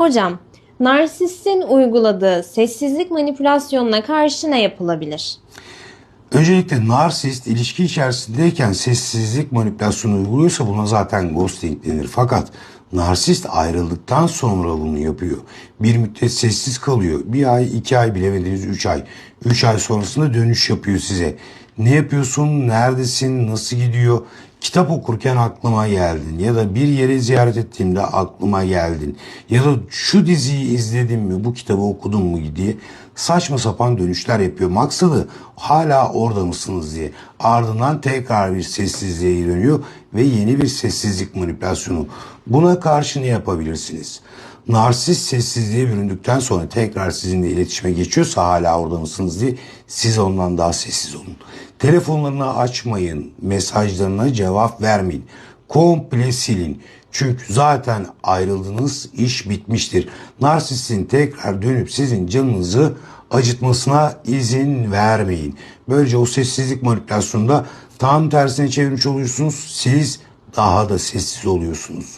Hocam, narsistin uyguladığı sessizlik manipülasyonuna karşı ne yapılabilir? Öncelikle narsist ilişki içerisindeyken sessizlik manipülasyonu uyguluyorsa buna zaten ghosting denir. Fakat narsist ayrıldıktan sonra bunu yapıyor. Bir müddet sessiz kalıyor. Bir ay, iki ay bilemediniz üç ay. Üç ay sonrasında dönüş yapıyor size. Ne yapıyorsun, neredesin, nasıl gidiyor? Kitap okurken aklıma geldin ya da bir yere ziyaret ettiğimde aklıma geldin ya da şu diziyi izledim mi bu kitabı okudum mu diye saçma sapan dönüşler yapıyor. Maksadı hala orada mısınız diye. Ardından tekrar bir sessizliğe dönüyor ve yeni bir sessizlik manipülasyonu. Buna karşı ne yapabilirsiniz? Narsist sessizliğe büründükten sonra tekrar sizinle iletişime geçiyorsa hala orada mısınız diye siz ondan daha sessiz olun. Telefonlarını açmayın, mesajlarına cevap vermeyin. Komple silin. Çünkü zaten ayrıldınız, iş bitmiştir. Narsistin tekrar dönüp sizin canınızı acıtmasına izin vermeyin. Böylece o sessizlik manipülasyonunda tam tersine çevirmiş oluyorsunuz. Siz daha da sessiz oluyorsunuz.